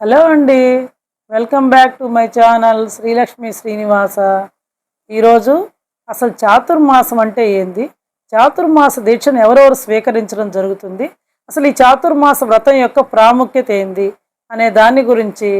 Hello అండి. Welcome back to my channel Srilakshmi Srinivasa. ఈరోజు అసలు చాతుర్మాసం అంటే ఏంది? చాతుర్మాస దీక్షను ఎవరెవరు స్వీకరించడం జరుగుతుంది? అసలు ఈ చాతుర్మాస వ్రతం యొక్క ప్రాముఖ్యత ఏంది? అనే దాని గురించి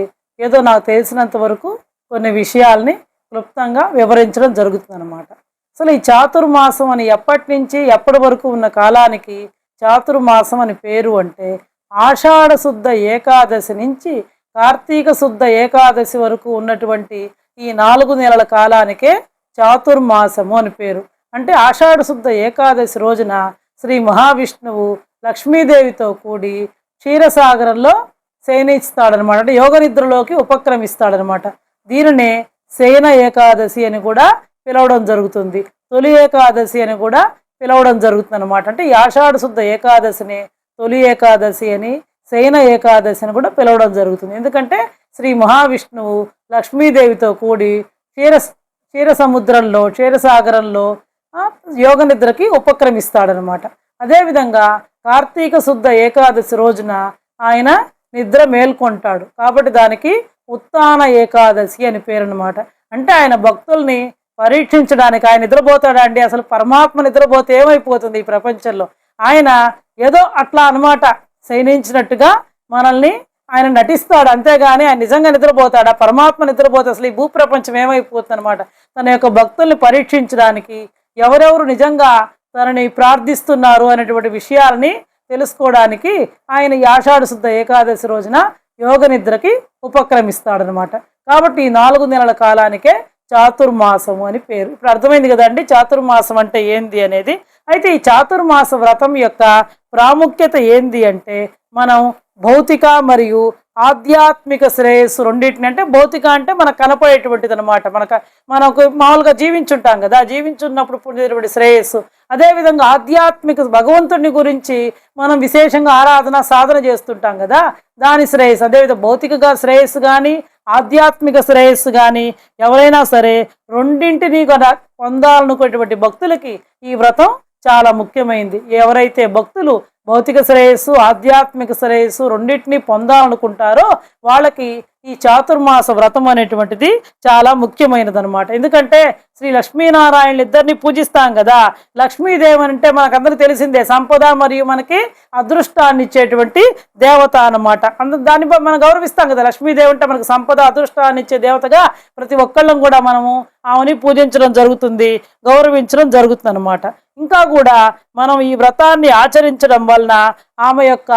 ఏదో నాకు తెలిసినంత వరకు కొన్ని విషయాల్ని క్లుప్తంగా వివరించడం జరుగుతుందన్నమాట. అసలు ఈ చాతుర్మాసం అని ఎప్పటి నుంచి ఎప్పటి వరకు ఉన్న కాలానికి చాతుర్మాసం అని పేరు అంటే ఆషాఢ శుద్ధ ఏకాదశి నుంచి కార్తీక శుద్ధ ఏకాదశి వరకు ఉన్నటువంటి ఈ నాలుగు నెలల కాలానికే చాతుర్మాసము అని పేరు. అంటే ఆషాఢ శుద్ధ ఏకాదశి రోజున శ్రీ మహావిష్ణువు లక్ష్మీదేవితో కూడి క్షీరసాగరంలో శయనిస్తాడనమాట. అంటే యోగ నిద్రలోకి ఉపక్రమిస్తాడనమాట. దీనినే శయన ఏకాదశి అని కూడా పిలవడం జరుగుతుంది. తొలి ఏకాదశి అని కూడా పిలవడం జరుగుతుంది అనమాట అంటే ఈ ఆషాఢ శుద్ధ ఏకాదశిని తొలి ఏకాదశి అని శయన ఏకాదశి అని కూడా పిలవడం జరుగుతుంది. ఎందుకంటే శ్రీ మహావిష్ణువు లక్ష్మీదేవితో కూడి క్షీర క్షీర సముద్రంలో క్షీరసాగరంలో యోగ నిద్రకి ఉపక్రమిస్తాడనమాట. అదేవిధంగా కార్తీక శుద్ధ ఏకాదశి రోజున ఆయన నిద్ర మేల్కొంటాడు. కాబట్టి దానికి ఉత్తాన ఏకాదశి అని పేరు అనమాట అంటే ఆయన భక్తుల్ని పరీక్షించడానికి ఆయన నిద్రపోతాడండి అసలు పరమాత్మ నిద్రపోతే ఏమైపోతుంది ఈ ప్రపంచంలో? ఆయన ఏదో అట్లా అన్నమాట శయనించినట్టుగా మనల్ని ఆయన నటిస్తాడు. అంతేగాని ఆయన నిజంగా నిద్రపోతాడా? పరమాత్మ నిద్రపోతే అసలు ఈ భూప్రపంచం ఏమైపోతుంది అనమాట తన యొక్క భక్తుల్ని పరీక్షించడానికి ఎవరెవరు నిజంగా తనని ప్రార్థిస్తున్నారు అనేటువంటి విషయాలని తెలుసుకోవడానికి ఆయన ఈ ఆషాఢ శుద్ధ ఏకాదశి రోజున యోగ నిద్రకి ఉపక్రమిస్తాడనమాట కాబట్టి ఈ నాలుగు నెలల కాలానికే చాతుర్మాసము అని పేరు. ఇప్పుడు అర్థమైంది కదండి చాతుర్మాసం అంటే ఏంది అనేది? అయితే ఈ చాతుర్మాస వ్రతం యొక్క ప్రాముఖ్యత ఏంది అంటే మనం భౌతిక మరియు ఆధ్యాత్మిక శ్రేయస్సు రెండింటిని అంటే భౌతిక అంటే మనకు కనపడేటువంటిది అనమాట మనకు మనకు మామూలుగా జీవించుంటాం కదా జీవించున్నప్పుడు పొందేటువంటి శ్రేయస్సు. అదేవిధంగా ఆధ్యాత్మిక భగవంతుడిని గురించి మనం విశేషంగా ఆరాధన సాధన చేస్తుంటాం కదా దాని శ్రేయస్సు. అదేవిధంగా భౌతికగా శ్రేయస్సు కానీ ఆధ్యాత్మిక శ్రేయస్సు కానీ ఎవరైనా సరే రెండింటినీ కూడా పొందాలనుకునేటువంటి భక్తులకి ఈ వ్రతం చాలా ముఖ్యమైనది ఎవరైతే భక్తులు భౌతిక శ్రేయస్సు ఆధ్యాత్మిక శ్రేయస్సు రెండింటినీ పొందాలనుకుంటారో వాళ్ళకి ఈ చాతుర్మాస వ్రతం అనేటువంటిది చాలా ముఖ్యమైనది అనమాట ఎందుకంటే శ్రీ లక్ష్మీనారాయణ ఇద్దరిని పూజిస్తాం కదా. లక్ష్మీదేవి అంటే మనకందరికీ తెలిసిందే సంపద మరియు మనకి అదృష్టాన్ని ఇచ్చేటువంటి దేవత అన్నమాట. అందు దాన్ని మనం గౌరవిస్తాం కదా. లక్ష్మీదేవి అంటే మనకు సంపద అదృష్టాన్ని ఇచ్చే దేవతగా ప్రతి ఒక్కళ్ళం కూడా మనము ఆమెని పూజించడం జరుగుతుంది గౌరవించడం జరుగుతుంది అనమాట ఇంకా కూడా మనం ఈ వ్రతాన్ని ఆచరించడం వలన ఆమె యొక్క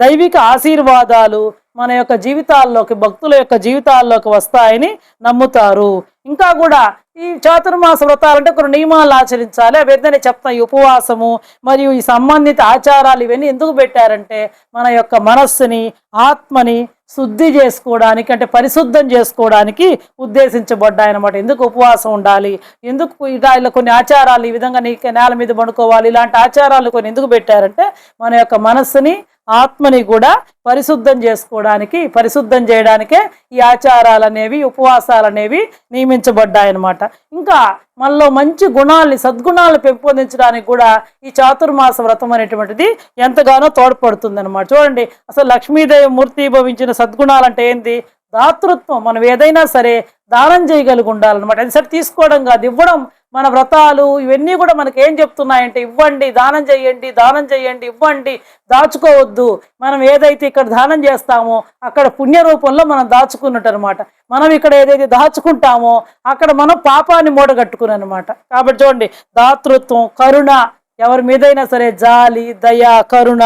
దైవిక ఆశీర్వాదాలు మన యొక్క జీవితాల్లోకి భక్తుల యొక్క జీవితాల్లోకి వస్తాయని నమ్ముతారు. ఇంకా కూడా ఈ చాతుర్మాస వ్రతాలంటే కొన్ని నియమాలు ఆచరించాలి. అవి చెప్తాం ఈ ఉపవాసము మరియు ఈ సంబంధిత ఆచారాలు ఇవన్నీ ఎందుకు పెట్టారంటే మన యొక్క మనస్సుని ఆత్మని శుద్ధి చేసుకోవడానికి అంటే పరిశుద్ధం చేసుకోవడానికి ఉద్దేశించబడ్డాయన్నమాట. ఎందుకు ఉపవాసం ఉండాలి? ఎందుకు ఇలా ఇలా కొన్ని ఆచారాలు ఈ విధంగా నీ నేల మీద పండుకోవాలి ఇలాంటి ఆచారాలు కొన్ని ఎందుకు పెట్టారంటే మన యొక్క మనస్సుని ఆత్మని కూడా పరిశుద్ధం చేసుకోవడానికి పరిశుద్ధం చేయడానికే ఈ ఆచారాలు అనేవి ఉపవాసాలు అనేవి నియమించబడ్డాయన్నమాట. ఇంకా మనలో మంచి గుణాలని సద్గుణాలను పెంపొందించడానికి కూడా ఈ చాతుర్మాస వ్రతం అనేటువంటిది ఎంతగానో తోడ్పడుతుంది అనమాట చూడండి అసలు లక్ష్మీదేవి మూర్తి భవించిన సద్గుణాలు అంటే ఏంది? దాతృత్వం. మనం ఏదైనా సరే దానం చేయగలిగి ఉండాలన్నమాట. అది సరే తీసుకోవడం కాదు ఇవ్వడం మన వ్రతాలు ఇవన్నీ కూడా మనకి ఏం చెప్తున్నాయంటే ఇవ్వండి దానం చేయండి దానం చేయండి ఇవ్వండి దాచుకోవద్దు. మనం ఏదైతే ఇక్కడ దానం చేస్తామో అక్కడ పుణ్య రూపంలో మనం దాచుకున్నట్టు అనమాట మనం ఇక్కడ ఏదైతే దాచుకుంటామో అక్కడ మనం పాపాన్ని మూటగట్టుకుని అనమాట కాబట్టి చూడండి దాతృత్వం కరుణ ఎవరి మీదైనా సరే జాలి దయ కరుణ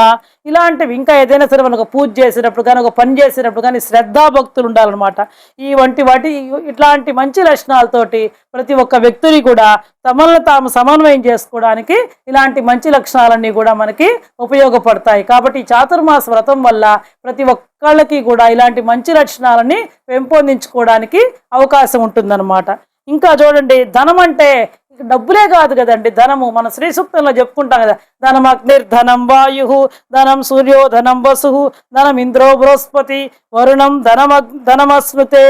ఇలాంటివి ఇంకా ఏదైనా సరే మనకు పూజ చేసేటప్పుడు కానీ ఒక పని చేసేటప్పుడు కానీ శ్రద్ధాభక్తులు ఉండాలన్నమాట. ఈ వంటి వాటి ఇట్లాంటి మంచి లక్షణాలతోటి ప్రతి ఒక్క వ్యక్తిని కూడా తమలను తాము సమన్వయం చేసుకోవడానికి ఇలాంటి మంచి లక్షణాలన్నీ కూడా మనకి ఉపయోగపడతాయి. కాబట్టి చాతుర్మాస వ్రతం వల్ల ప్రతి ఒక్కళ్ళకి కూడా ఇలాంటి మంచి లక్షణాలని పెంపొందించుకోవడానికి అవకాశం ఉంటుందన్నమాట. ఇంకా చూడండి ధనం అంటే డబ్బులే కాదు కదండి ధనము. మన శ్రీ సూక్తంలో చెప్పుకుంటాం కదా ధనం అగ్నిర్ధనం వాయు ధనం సూర్యో ధనం వసు ధనం ఇంద్రో బృహస్పతి వరుణం ధనమ ధనమస్మృతే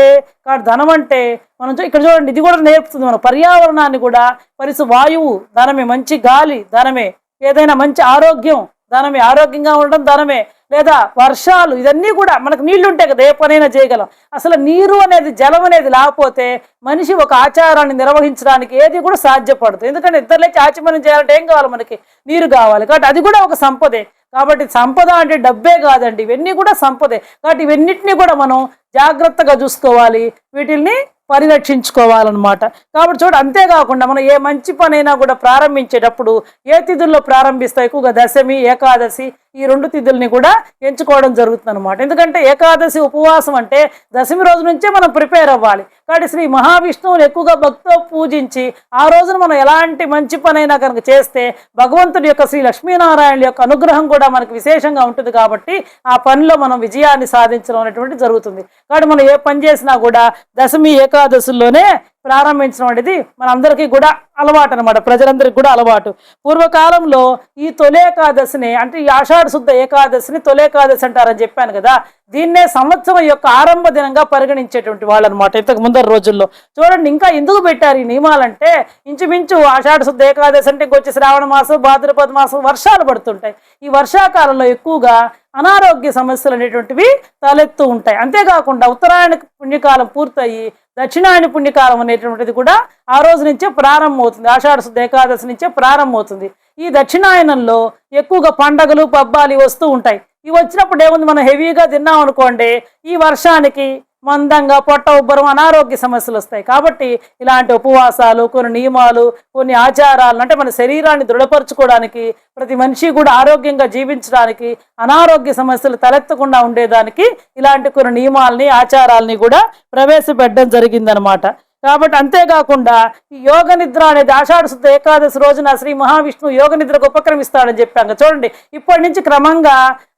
కాబట్టి ధనం అంటే మనం ఇక్కడ చూడండి ఇది కూడా నేర్పుతుంది మన పర్యావరణాన్ని కూడా పరిసు వాయువు ధనమే మంచి గాలి ధనమే. ఏదైనా మంచి ఆరోగ్యం ధనమే. ఆరోగ్యంగా ఉండడం ధనమే. లేదా వర్షాలు ఇవన్నీ కూడా మనకు నీళ్ళు ఉంటాయి కదా ఏ పనైనా చేయగలం. అసలు నీరు అనేది జలం అనేది లేకపోతే మనిషి ఒక ఆచారాన్ని నిర్వహించడానికి ఏది కూడా సాధ్యపడదు. ఎందుకంటే ఇద్దరులేచి ఆచమనం చేయాలంటే ఏం కావాలి మనకి? నీరు కావాలి. కాబట్టి అది కూడా ఒక సంపదే. కాబట్టి సంపద అంటే డబ్బే కాదండి. ఇవన్నీ కూడా సంపదే. కాబట్టి ఇవన్నిటిని కూడా మనం జాగ్రత్తగా చూసుకోవాలి. వీటిల్ని పరిరక్షించుకోవాలన్నమాట. కాబట్టి చూడు అంతేకాకుండా మనం ఏ మంచి పనైనా కూడా ప్రారంభించేటప్పుడు ఏ తిథుల్లో ప్రారంభిస్తాం ఎక్కువగా దశమి ఏకాదశి ఈ రెండు తిథుల్ని కూడా ఎంచుకోవడం జరుగుతుంది అనమాట ఎందుకంటే ఏకాదశి ఉపవాసం అంటే దశమి రోజు నుంచే మనం ప్రిపేర్ అవ్వాలి. కాబట్టి శ్రీ మహావిష్ణువుని ఎక్కువగా భక్తితో పూజించి ఆ రోజున మనం ఎలాంటి మంచి పనైనా కనుక చేస్తే భగవంతుడి యొక్క శ్రీ లక్ష్మీనారాయణ యొక్క అనుగ్రహం కూడా మనకు విశేషంగా ఉంటుంది కాబట్టి ఆ పనిలో మనం విజయాన్ని సాధించడం అనేటువంటి జరుగుతుంది. కాబట్టి మనం ఏ పని చేసినా కూడా దశమి ఏకాదశుల్లోనే ప్రారంభించడం అనేది మనందరికీ కూడా అలవాటు అనమాట ప్రజలందరికీ కూడా అలవాటు. పూర్వకాలంలో ఈ తొలి ఏకాదశిని అంటే ఈ ఆషాఢ శుద్ధ ఏకాదశిని తొలేకాదశి అంటారని చెప్పాను కదా దీన్నే సంవత్సరం యొక్క ఆరంభ దినంగా పరిగణించేటువంటి వాళ్ళు అనమాట ఇంతకు ముందర రోజుల్లో. చూడండి ఇంకా ఎందుకు పెట్టారు ఈ నియమాలంటే ఇంచుమించు ఆషాఢ శుద్ధ ఏకాదశి అంటే ఇంకొచ్చి శ్రావణ మాసం భాద్రపద మాసం వర్షాలు పడుతుంటాయి. ఈ వర్షాకాలంలో ఎక్కువగా అనారోగ్య సమస్యలు అనేటువంటివి తలెత్తు ఉంటాయి. అంతేకాకుండా ఉత్తరాయణ పుణ్యకాలం పూర్తయి దక్షిణాయన పుణ్యకాలం అనేటువంటిది కూడా ఆ రోజు నుంచే ప్రారంభమవుతుంది. ఆషాఢ శుద్ధ ఏకాదశి నుంచే ప్రారంభమవుతుంది. ఈ దక్షిణాయనంలో ఎక్కువగా పండగలు పబ్బాలు వస్తూ ఉంటాయి. ఇవి వచ్చినప్పుడు ఏముంది? మనం హెవీగా తిన్నాం అనుకోండి ఈ వర్షానికి మందంగా పొట్ట ఉబ్బరం అనారోగ్య సమస్యలు వస్తాయి. కాబట్టి ఇలాంటి ఉపవాసాలు కొన్ని నియమాలు కొన్ని ఆచారాలు అంటే మన శరీరాన్ని దృఢపరచుకోవడానికి ప్రతి మనిషి కూడా ఆరోగ్యంగా జీవించడానికి అనారోగ్య సమస్యలు తలెత్తకుండా ఉండేదానికి ఇలాంటి కొన్ని నియమాలని ఆచారాలని కూడా ప్రవేశపెట్టడం జరిగిందనమాట. కాబట్టి అంతేకాకుండా ఈ యోగ నిద్ర అనేది ఆషాఢ శుద్ధ ఏకాదశి రోజున శ్రీ మహావిష్ణు యోగ నిద్రకు ఉపక్రమిస్తాడని చెప్పాక చూడండి ఇప్పటి నుంచి క్రమంగా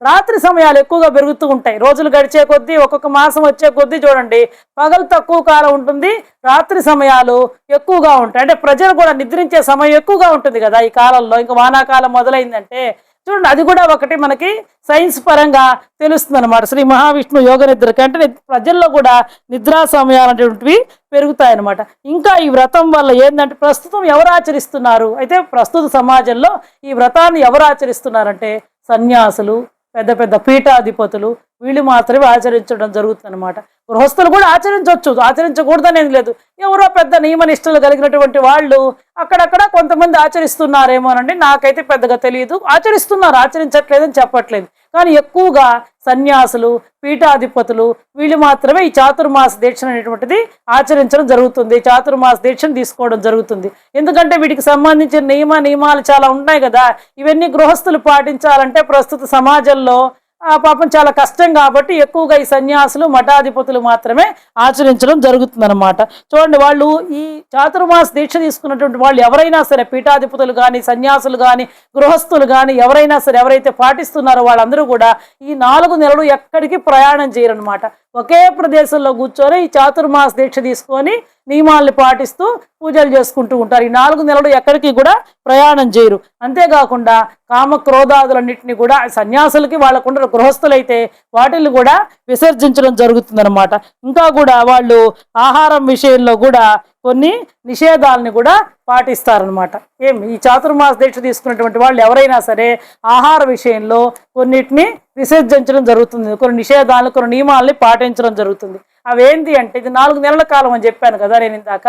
రాత్రి సమయాలు ఎక్కువగా పెరుగుతూ ఉంటాయి. రోజులు గడిచే కొద్దీ ఒక్కొక్క మాసం వచ్చే కొద్దీ చూడండి పగలు తక్కువ కాలం ఉంటుంది రాత్రి సమయాలు ఎక్కువగా ఉంటాయి. అంటే ప్రజలు కూడా నిద్రించే సమయం ఎక్కువగా ఉంటుంది కదా ఈ కాలంలో. ఇంకా వానాకాలం మొదలైందంటే చూడండి అది కూడా ఒకటి మనకి సైన్స్ పరంగా తెలుస్తుంది అనమాట శ్రీ మహావిష్ణు యోగ నిద్రకి అంటే ప్రజల్లో కూడా నిద్రా సమయాలు అనేటువంటివి పెరుగుతాయన్నమాట. ఇంకా ఈ వ్రతం వల్ల ఏంటంటే ప్రస్తుతం ఎవరు ఆచరిస్తున్నారు? అయితే ప్రస్తుత సమాజంలో ఈ వ్రతాన్ని ఎవరు ఆచరిస్తున్నారంటే సన్యాసులు పెద్ద పెద్ద పీఠాధిపతులు వీళ్ళు మాత్రమే ఆచరించడం జరుగుతుందన్నమాట. గృహస్థులు కూడా ఆచరించవచ్చు. ఆచరించకూడదనేది లేదు. ఎవరో పెద్ద నియమ నిష్టలు కలిగినటువంటి వాళ్ళు అక్కడక్కడ కొంతమంది ఆచరిస్తున్నారేమోనండి నాకైతే పెద్దగా తెలియదు. ఆచరిస్తున్నారు. ఆచరించట్లేదని చెప్పట్లేదు. కానీ ఎక్కువగా సన్యాసులు పీఠాధిపతులు వీళ్ళు మాత్రమే ఈ చాతుర్మాస దీక్ష అనేటువంటిది ఆచరించడం జరుగుతుంది. చాతుర్మాస దీక్షను తీసుకోవడం జరుగుతుంది. ఎందుకంటే వీటికి సంబంధించిన నియమ నియమాలు చాలా ఉన్నాయి కదా. ఇవన్నీ గృహస్థులు పాటించాలంటే ప్రస్తుత సమాజంలో పాపం చాలా కష్టం కాబట్టి ఎక్కువగా ఈ సన్యాసులు మఠాధిపతులు మాత్రమే ఆచరించడం జరుగుతుందన్నమాట. చూడండి వాళ్ళు ఈ చాతుర్మాస దీక్ష తీసుకున్నటువంటి వాళ్ళు ఎవరైనా సరే పీఠాధిపతులు కానీ సన్యాసులు కానీ గృహస్థులు కానీ ఎవరైనా సరే ఎవరైతే పాటిస్తున్నారో వాళ్ళందరూ కూడా ఈ నాలుగు నెలలు ఎక్కడికి ప్రయాణం చేయరనమాట ఒకే ప్రదేశంలో కూర్చొని ఈ చాతుర్మాస దీక్ష తీసుకొని నియమాల్ని పాటిస్తూ పూజలు చేసుకుంటూ ఉంటారు. ఈ నాలుగు నెలలు ఎక్కడికి కూడా ప్రయాణం చేయరు. అంతేకాకుండా కామక్రోధాదులన్నింటినీ కూడా సన్యాసులకి వాళ్ళకుండా గృహస్థులైతే వాటిని కూడా విసర్జించడం జరుగుతుందన్నమాట. ఇంకా కూడా వాళ్ళు ఆహారం విషయంలో కూడా కొన్ని నిషేధాలని కూడా పాటిస్తారనమాట ఏం? ఈ చాతుర్మాస దీక్ష తీసుకున్నటువంటి వాళ్ళు ఎవరైనా సరే ఆహార విషయంలో కొన్నిటిని విసర్జించడం జరుగుతుంది. కొన్ని నిషేధాలను కొన్ని నియమాలని పాటించడం జరుగుతుంది. అవేంటి అంటే ఇది నాలుగు నెలల కాలం అని చెప్పాను కదా నేను ఇందాక.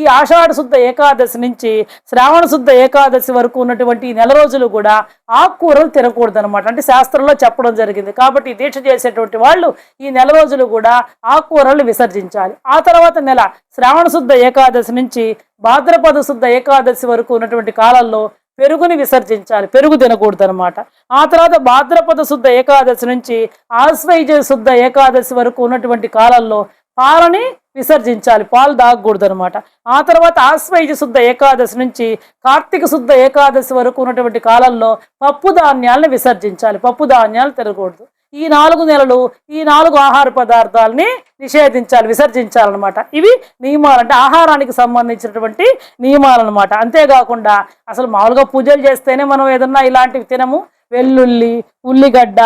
ఈ ఆషాఢ శుద్ధ ఏకాదశి నుంచి శ్రావణ శుద్ధ ఏకాదశి వరకు ఉన్నటువంటి ఈ నెల రోజులు కూడా ఆకుకూరలు తినకూడదు అనమాట అంటే శాస్త్రంలో చెప్పడం జరిగింది. కాబట్టి దీక్ష చేసేటువంటి వాళ్ళు ఈ నెల రోజులు కూడా ఆకుకూరలు విసర్జించాలి. ఆ తర్వాత నెల శ్రావణ శుద్ధ ఏకాదశి నుంచి భాద్రపద శుద్ధ ఏకాదశి వరకు ఉన్నటువంటి కాలంలో పెరుగుని విసర్జించాలి పెరుగు తినకూడదు అనమాట ఆ తర్వాత భాద్రపద శుద్ధ ఏకాదశి నుంచి ఆశ్వయుజ శుద్ధ ఏకాదశి వరకు ఉన్నటువంటి కాలంలో పాలని విసర్జించాలి పాలు తాగకూడదు అనమాట ఆ తర్వాత ఆశ్వయుజ శుద్ధ ఏకాదశి నుంచి కార్తీక శుద్ధ ఏకాదశి వరకు ఉన్నటువంటి కాలంలో పప్పు ధాన్యాలను విసర్జించాలి పప్పు ధాన్యాలు తినకూడదు. ఈ నాలుగు నెలలు ఈ నాలుగు ఆహార పదార్థాలని నిషేధించాలి విసర్జించాలన్నమాట. ఇవి నియమాలు అంటే ఆహారానికి సంబంధించినటువంటి నియమాలు అనమాట అంతేకాకుండా అసలు మామూలుగా పూజలు చేస్తేనే మనం ఏదన్నా ఇలాంటివి తినము. వెల్లుల్లి ఉల్లిగడ్డ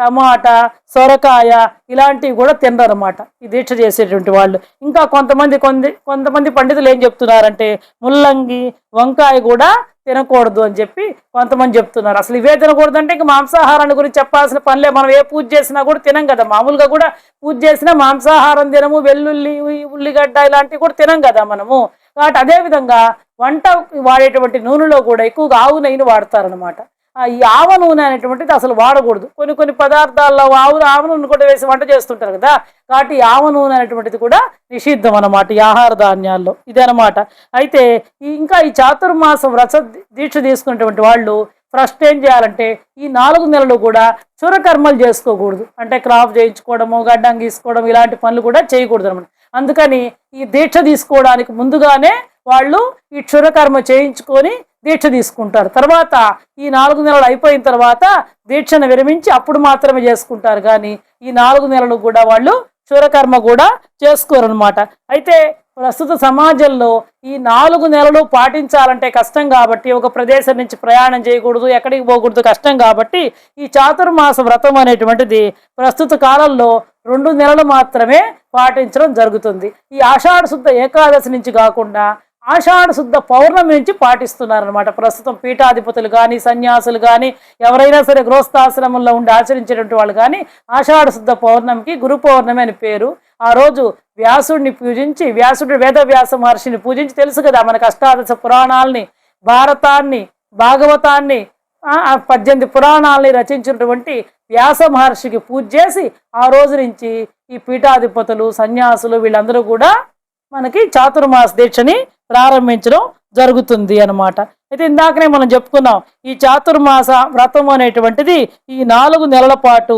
టమాటా సొరకాయ ఇలాంటివి కూడా తినరన్నమాట. ఈ దీక్ష చేసేటువంటి వాళ్ళు. ఇంకా కొంతమంది కొంది కొంతమంది పండితులు ఏం చెప్తున్నారంటే ముల్లంగి వంకాయ కూడా తినకూడదు అని చెప్పి కొంతమంది చెప్తున్నారు. అసలు ఇవే తినకూడదు అంటే ఇంకా మాంసాహారాన్ని గురించి చెప్పాల్సిన పనిలే మనం ఏ పూజ చేసినా కూడా తినం కదా. మామూలుగా కూడా పూజ చేసినా మాంసాహారం తినము వెల్లుల్లి ఉల్లిగడ్డ ఇలాంటివి కూడా తినం కదా మనము. కాబట్టి అదేవిధంగా వంట వాడేటువంటి నూనెలో కూడా ఎక్కువగా ఆవు నెయ్యిని వాడతారనమాట ఈ ఆవ నూనె అనేటువంటిది అసలు వాడకూడదు. కొన్ని కొన్ని పదార్థాల్లో ఆవు ఆవ నూనె కూడా వేసి వంట చేస్తుంటారు కదా. కాబట్టి ఆవ నూనె అనేటువంటిది కూడా నిషిద్ధం అన్నమాట ఈ ఆహార ధాన్యాల్లో. ఇదనమాట అయితే ఇంకా ఈ చాతుర్మాసం రస దీక్ష తీసుకున్నటువంటి వాళ్ళు ఫస్ట్ ఏం చేయాలంటే ఈ నాలుగు నెలలు కూడా చురకర్మలు చేసుకోకూడదు. అంటే క్రాప్ చేయించుకోవడము గడ్డం గీసుకోవడం ఇలాంటి పనులు కూడా చేయకూడదు అనమాట అందుకని ఈ దీక్ష తీసుకోవడానికి ముందుగానే వాళ్ళు ఈ క్షురకర్మ చేయించుకొని దీక్ష తీసుకుంటారు. తర్వాత ఈ నాలుగు నెలలు అయిపోయిన తర్వాత దీక్షను విరమించి అప్పుడు మాత్రమే చేసుకుంటారు. కానీ ఈ నాలుగు నెలలు కూడా వాళ్ళు క్షురకర్మ కూడా చేసుకోరనమాట అయితే ప్రస్తుత సమాజంలో ఈ నాలుగు నెలలు పాటించాలంటే కష్టం కాబట్టి ఒక ప్రదేశం నుంచి ప్రయాణం చేయకూడదు ఎక్కడికి పోకూడదు కష్టం కాబట్టి ఈ చాతుర్మాస వ్రతం అనేటువంటిది ప్రస్తుత కాలంలో రెండు నెలలు మాత్రమే పాటించడం జరుగుతుంది. ఈ ఆషాఢ శుద్ధ ఏకాదశి నుంచి కాకుండా ఆషాఢ శుద్ధ పౌర్ణమి నుంచి పాటిస్తున్నారనమాట ప్రస్తుతం పీఠాధిపతులు కానీ సన్యాసులు కానీ ఎవరైనా సరే గృహస్థాశ్రమంలో ఉండి ఆచరించేటువంటి వాళ్ళు కానీ ఆషాఢ శుద్ధ పౌర్ణమికి గురు పౌర్ణమి అని పేరు. ఆ రోజు వ్యాసుడిని పూజించి వ్యాసుడు వేదవ్యాస మహర్షిని పూజించి తెలుసు కదా మనకు అష్టాదశ పురాణాలని భారతాన్ని భాగవతాన్ని పద్దెనిమిది పురాణాలని రచించినటువంటి వ్యాస మహర్షికి పూజ చేసి ఆ రోజు నుంచి ఈ పీఠాధిపతులు సన్యాసులు వీళ్ళందరూ కూడా మనకి చాతుర్మాస దీక్షని ప్రారంభించడం జరుగుతుంది అనమాట అయితే ఇందాకనే మనం చెప్పుకున్నాం ఈ చాతుర్మాస వ్రతం అనేటువంటిది ఈ నాలుగు నెలల పాటు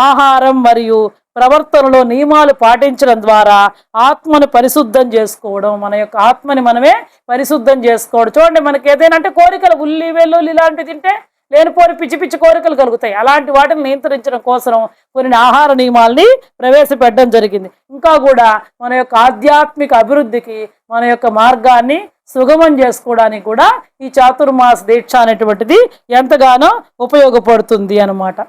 ఆహారం మరియు ప్రవర్తనలో నియమాలు పాటించడం ద్వారా ఆత్మను పరిశుద్ధం చేసుకోవడం మన యొక్క ఆత్మని మనమే పరిశుద్ధం చేసుకోవడం. చూడండి మనకి ఏదైనా అంటే కోరికలు ఉల్లి వెల్లుల్లి ఇలాంటివి తింటే లేనిపోని పిచ్చి పిచ్చి కోరికలు కలుగుతాయి. అలాంటి వాటిని నియంత్రించడం కోసం కొన్ని ఆహార నియమాల్ని ప్రవేశపెట్టడం జరిగింది. ఇంకా కూడా మన యొక్క ఆధ్యాత్మిక అభివృద్ధికి మన యొక్క మార్గాన్ని సుగమం చేసుకోవడానికి కూడా ఈ చాతుర్మాస దీక్ష అనేటువంటిది ఎంతగానో ఉపయోగపడుతుంది అనమాట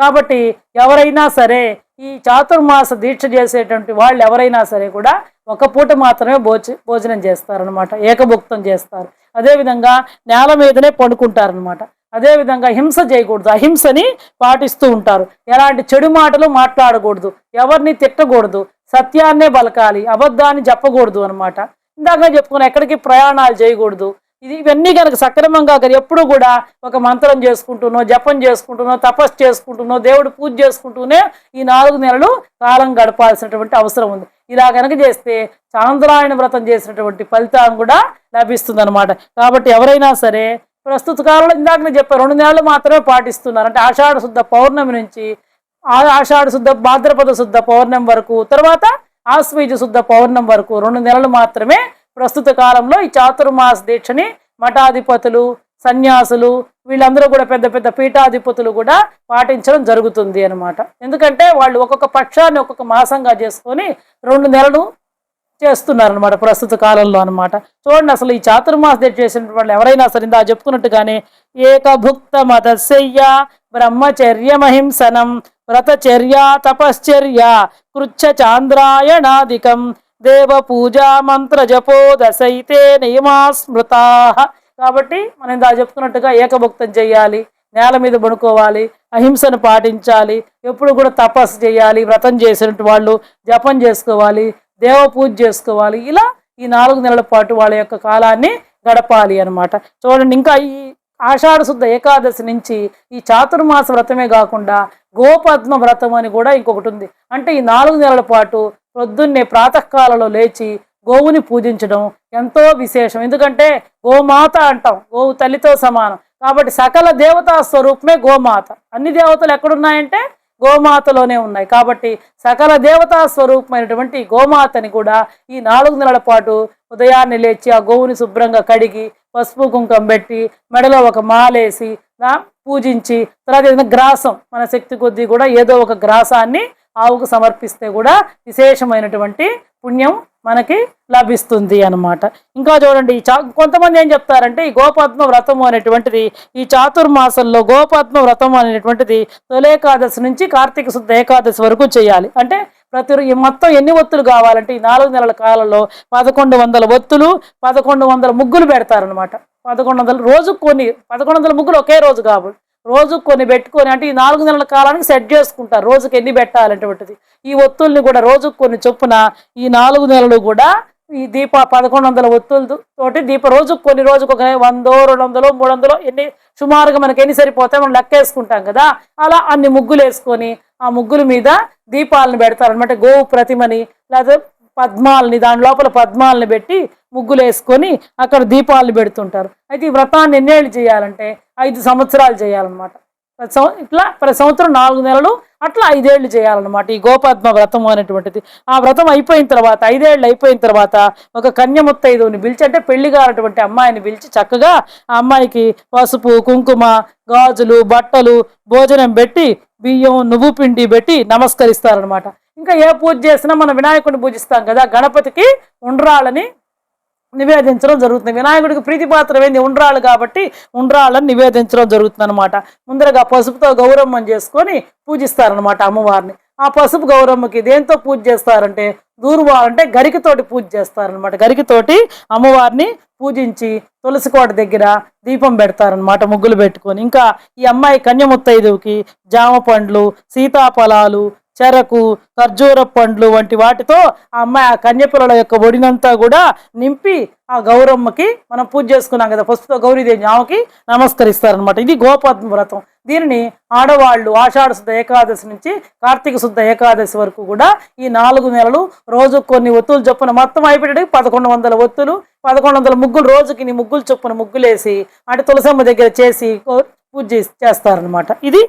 కాబట్టి ఎవరైనా సరే ఈ చాతుర్మాస దీక్ష చేసేటువంటి వాళ్ళు ఎవరైనా సరే కూడా ఒక పూట మాత్రమే భోజ భోజనం చేస్తారనమాట ఏకభుక్తం చేస్తారు. అదేవిధంగా నేల మీదనే పండుకుంటారనమాట అదేవిధంగా హింస చేయకూడదు. అహింసని పాటిస్తూ ఉంటారు. ఎలాంటి చెడు మాటలు మాట్లాడకూడదు. ఎవరిని తిట్టకూడదు. సత్యాన్నే బలకాలి. అబద్ధాన్ని చెప్పకూడదు అనమాట ఇందాక చెప్పుకున్న ఎక్కడికి ప్రయాణాలు చేయకూడదు. ఇది ఇవన్నీ కనుక సక్రమంగా ఎప్పుడు కూడా ఒక మంత్రం చేసుకుంటున్నో జపం చేసుకుంటున్నో తపస్సు చేసుకుంటున్నో దేవుడు పూజ చేసుకుంటూనే ఈ నాలుగు నెలలు కాలం గడపాల్సినటువంటి అవసరం ఉంది. ఇలా కనుక చేస్తే చాంద్రాయణ వ్రతం చేసినటువంటి ఫలితం కూడా లభిస్తుంది అనమాట కాబట్టి ఎవరైనా సరే ప్రస్తుత కాలంలో ఇందాక నేను చెప్పాను రెండు నెలలు మాత్రమే పాటిస్తున్నారు. అంటే ఆషాఢ శుద్ధ పౌర్ణమి నుంచి ఆషాఢ శుద్ధ భాద్రపద శుద్ధ పౌర్ణమి వరకు తర్వాత ఆశ్వీజ శుద్ధ పౌర్ణమి వరకు రెండు నెలలు మాత్రమే ప్రస్తుత కాలంలో ఈ చాతుర్మాస దీక్షని మఠాధిపతులు సన్యాసులు వీళ్ళందరూ కూడా పెద్ద పెద్ద పీఠాధిపతులు కూడా పాటించడం జరుగుతుంది అనమాట ఎందుకంటే వాళ్ళు ఒక్కొక్క పక్షాన్ని ఒక్కొక్క మాసంగా చేసుకొని రెండు నెలలు చేస్తున్నారనమాట ప్రస్తుత కాలంలో అనమాట చూడండి అసలు ఈ చాతుర్మాస దీక్ష చేసిన వాళ్ళు ఎవరైనా సరే ఇందా చెప్పుకున్నట్టుగానే ఏకభుక్త మతశయ్య బ్రహ్మచర్యమహింసనం వ్రతచర్య తపశ్చర్య కృచ్ఛ చాంద్రాయణాదికం దేవ పూజా మంత్ర జపో దశైతే నియమా స్మృతా కాబట్టి మనం ఇందా చెప్పుకున్నట్టుగా ఏకభుక్తం చేయాలి నేల మీద పడుకోవాలి అహింసను పాటించాలి ఎప్పుడు కూడా తపస్సు చేయాలి వ్రతం చేసినట్టు వాళ్ళు జపం చేసుకోవాలి దేవ పూజ చేసుకోవాలి. ఇలా ఈ నాలుగు నెలల పాటు వాళ్ళ యొక్క కాలాన్ని గడపాలి అనమాట చూడండి ఇంకా ఈ ఆషాఢ శుద్ధ ఏకాదశి నుంచి ఈ చాతుర్మాస వ్రతమే కాకుండా గోపద్మ వ్రతం అని కూడా ఇంకొకటి ఉంది. అంటే ఈ నాలుగు నెలల పాటు పొద్దున్నే ప్రాతకాలలో లేచి గోవుని పూజించడం ఎంతో విశేషం. ఎందుకంటే గోమాత అంటాం గోవు తల్లితో సమానం. కాబట్టి సకల దేవతా స్వరూపమే గోమాత. అన్ని దేవతలు ఎక్కడున్నాయంటే గోమాతలోనే ఉన్నాయి. కాబట్టి సకల దేవతా స్వరూపమైనటువంటి గోమాతని కూడా ఈ నాలుగు నెలల పాటు ఉదయాన్నే లేచి ఆ గోవుని శుభ్రంగా కడిగి పసుపు కుంకం పెట్టి మెడలో ఒక మాలేసి పూజించి తర్వాత ఏదైనా గ్రాసం మన శక్తి కొద్దీ కూడా ఏదో ఒక గ్రాసాన్ని ఆవుకు సమర్పిస్తే కూడా విశేషమైనటువంటి పుణ్యం మనకి లభిస్తుంది అనమాట ఇంకా చూడండి ఈ చా కొంతమంది ఏం చెప్తారంటే ఈ గోపద్మ వ్రతము అనేటువంటిది ఈ చాతుర్మాసంలో గోపద్మ వ్రతం అనేటువంటిది తొలేకాదశి నుంచి కార్తీక శుద్ధ ఏకాదశి వరకు చేయాలి. అంటే ప్రతి మొత్తం ఎన్ని ఒత్తులు కావాలంటే ఈ నాలుగు నెలల కాలంలో పదకొండు వందల ఒత్తులు పదకొండు వందల ముగ్గులు పెడతారనమాట పదకొండు వందలు రోజు కొన్ని పదకొండు వందల ముగ్గులు ఒకే రోజు కాబట్టి రోజు కొన్ని పెట్టుకొని అంటే ఈ నాలుగు నెలల కాలానికి సెట్ చేసుకుంటారు. రోజుకి ఎన్ని పెట్టాలనేటువంటిది ఈ ఒత్తుల్ని కూడా రోజుకు కొన్ని చొప్పున ఈ నాలుగు నెలలు కూడా ఈ దీప పదకొండు వందల ఒత్తులతో తోటి దీప రోజు కొన్ని రోజుకు ఒక వందో రెండు వందలు మూడు వందలు ఎన్ని సుమారుగా మనకి ఎన్ని సరిపోతాయి మనం లెక్క వేసుకుంటాం కదా. అలా అన్ని ముగ్గులు వేసుకొని ఆ ముగ్గుల మీద దీపాలను పెడతారు అనమాట గోవు ప్రతిమని లేదా పద్మాలని దాని లోపల పద్మాలని పెట్టి ముగ్గులు వేసుకొని అక్కడ దీపాలను పెడుతుంటారు. అయితే ఈ వ్రతాన్ని ఎన్నేళ్ళు చేయాలంటే ఐదు సంవత్సరాలు చేయాలన్నమాట. ప్రతి సంవ ఇట్లా ప్రతి సంవత్సరం నాలుగు నెలలు అట్లా ఐదేళ్ళు చేయాలన్నమాట ఈ గోపద్మ వ్రతం అనేటువంటిది. ఆ వ్రతం అయిపోయిన తర్వాత ఐదేళ్ళు అయిపోయిన తర్వాత ఒక కన్యముత్తైదుని పిలిచి అంటే పెళ్ళి కానటువంటి అమ్మాయిని పిలిచి చక్కగా ఆ అమ్మాయికి పసుపు కుంకుమ గాజులు బట్టలు భోజనం పెట్టి బియ్యం నువ్వు పిండి పెట్టి నమస్కరిస్తారనమాట ఇంకా ఏ పూజ చేసినా మనం వినాయకుడిని పూజిస్తాం కదా గణపతికి ఉండ్రాళ్ళని నివేదించడం జరుగుతుంది. వినాయకుడికి ప్రీతిపాత్రమైంది ఉండ్రాళ్ళు కాబట్టి ఉండ్రాళ్ళని నివేదించడం జరుగుతుంది అనమాట ముందరగా పసుపుతో గౌరమ్మని చేసుకొని పూజిస్తారనమాట అమ్మవారిని. ఆ పసుపు గౌరమ్మకి దేంతో పూజ చేస్తారంటే దూర్వాలంటే గరికతోటి పూజ చేస్తారనమాట గరికతోటి అమ్మవారిని పూజించి తులసి కోట దగ్గర దీపం పెడతారనమాట ముగ్గులు పెట్టుకొని. ఇంకా ఈ అమ్మాయి కన్యముత్తైదువుకి జామ పండ్లు సీతాఫలాలు చెరకు ఖర్జూర పండ్లు వంటి వాటితో ఆ అమ్మాయి ఆ కన్యపిల్లల యొక్క ఒడినంతా కూడా నింపి ఆ గౌరమ్మకి మనం పూజ చేసుకున్నాం కదా. ప్రస్తుత గౌరీదేవి ఆమెకి నమస్కరిస్తారనమాట ఇది గోపద్మ వ్రతం. దీనిని ఆడవాళ్ళు ఆషాఢ శుద్ధ ఏకాదశి నుంచి కార్తీక శుద్ధ ఏకాదశి వరకు కూడా ఈ నాలుగు నెలలు రోజు కొన్ని ఒత్తులు చొప్పున మొత్తం అయిపోయేటికి పదకొండు వందల ఒత్తులు పదకొండు వందల ముగ్గులు రోజుకి నీ ముగ్గులు చొప్పున ముగ్గులేసి అంటే తులసమ్మ దగ్గర చేసి పూజ చేసి- చేస్తారనమాట ఇది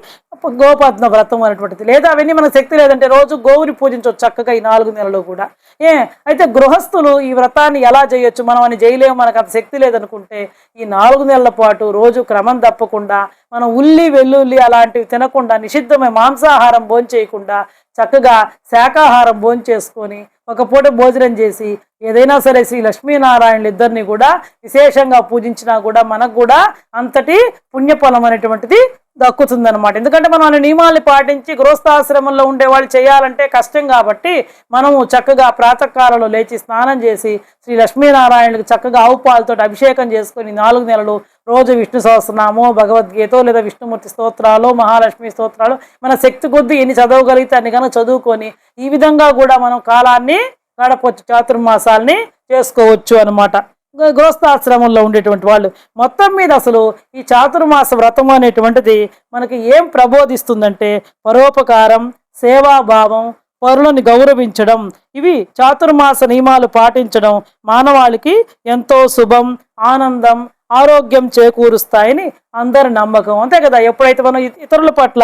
గోపద్మ వ్రతం అనేటువంటిది. లేదా అవన్నీ మనకు శక్తి లేదంటే రోజు గోవుని పూజించవచ్చు చక్కగా ఈ నాలుగు నెలలు కూడా. ఏ అయితే గృహస్థులు ఈ వ్రతాన్ని ఎలా చేయొచ్చు? మనం అని చేయలేము మనకు అంత శక్తి లేదనుకుంటే ఈ నాలుగు నెలల పాటు రోజు క్రమం తప్పకుండా మనం ఉల్లి వెల్లుల్లి అలాంటివి తినకుండా నిషిద్ధమైన మాంసాహారం భోంచేయకుండా చక్కగా శాకాహారం భోంచేసుకొని ఒక పూట భోజనం చేసి ఏదైనా సరే శ్రీ లక్ష్మీనారాయణులు ఇద్దరిని కూడా విశేషంగా పూజించినా కూడా మనకు కూడా అంతటి పుణ్యఫలం అనేటువంటిది దక్కుతుందనమాట ఎందుకంటే మనం అన్ని నియమాల్ని పాటించి గృహస్థాశ్రమంలో ఉండేవాళ్ళు చేయాలంటే కష్టం కాబట్టి మనము చక్కగా ప్రాతకాలంలో లేచి స్నానం చేసి శ్రీ లక్ష్మీనారాయణుడికి చక్కగా ఆవు పాలతో అభిషేకం చేసుకొని నాలుగు నెలలు రోజు విష్ణు సహస్రనామో భగవద్గీత లేదా విష్ణుమూర్తి స్తోత్రాలు మహాలక్ష్మి స్తోత్రాలు మన శక్తి కొద్దీ ఎన్ని చదవగలిగితే అన్ని కనుక చదువుకొని ఈ విధంగా కూడా మనం కాలాన్ని గడపవచ్చు చాతుర్మాసాల్ని చేసుకోవచ్చు అనమాట గృహస్థాశ్రమంలో ఉండేటువంటి వాళ్ళు. మొత్తం మీద అసలు ఈ చాతుర్మాస వ్రతం అనేటువంటిది మనకి ఏం ప్రబోధిస్తుందంటే పరోపకారం సేవాభావం పరులను గౌరవించడం. ఇవి చాతుర్మాస నియమాలు పాటించడం మానవాళికి ఎంతో శుభం ఆనందం ఆరోగ్యం చేకూరుస్తాయని అందరి నమ్మకం. అంతే కదా? ఎప్పుడైతే మనం ఇతరుల పట్ల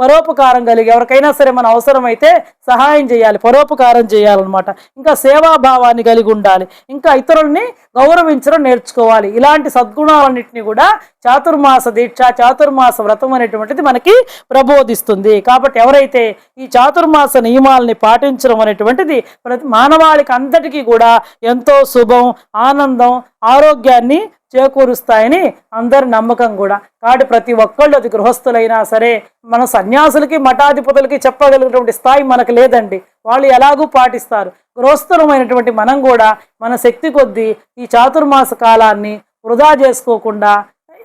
పరోపకారం కలిగి ఎవరికైనా సరే మన అవసరమైతే సహాయం చేయాలి పరోపకారం చేయాలన్నమాట. ఇంకా సేవాభావాన్ని కలిగి ఉండాలి ఇంకా ఇతరుల్ని గౌరవించడం నేర్చుకోవాలి. ఇలాంటి సద్గుణాలన్నింటినీ కూడా చాతుర్మాస దీక్ష చాతుర్మాస వ్రతం అనేటువంటిది మనకి ప్రబోధిస్తుంది. కాబట్టి ఎవరైతే ఈ చాతుర్మాస నియమాలని పాటించడం అనేటువంటిది ప్రతి మానవాళికి అందరికీ కూడా ఎంతో శుభం ఆనందం ఆరోగ్యాన్ని చేకూరుస్తాయని అందరి నమ్మకం కూడా. కాబట్టి ప్రతి ఒక్కళ్ళు అది గృహస్థులైనా సరే మన సన్యాసులకి మఠాధిపతులకి చెప్పగలిగినటువంటి స్థాయి మనకు లేదండి. వాళ్ళు ఎలాగూ పాటిస్తారు. గృహస్థులమైనటువంటి మనం కూడా మన శక్తి కొద్దీ ఈ చాతుర్మాస కాలాన్ని వృధా చేసుకోకుండా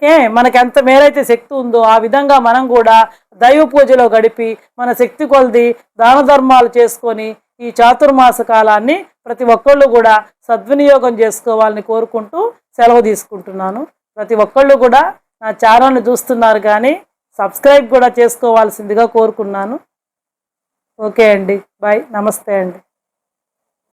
ఏ మనకు ఎంత మేరైతే శక్తి ఉందో ఆ విధంగా మనం కూడా దైవ పూజలో గడిపి మన శక్తి కొలది దాన ధర్మాలు చేసుకొని ఈ చాతుర్మాస కాలాన్ని ప్రతి ఒక్కళ్ళు కూడా సద్వినియోగం చేసుకోవాలని కోరుకుంటూ సెలవు తీసుకుంటున్నాను. ప్రతి ఒక్కళ్ళు కూడా నా ఛానల్ని చూస్తున్నారు కానీ సబ్స్క్రైబ్ కూడా చేసుకోవాల్సిందిగా కోరుకున్నాను. ఓకే అండి. బాయ్. నమస్తే అండి.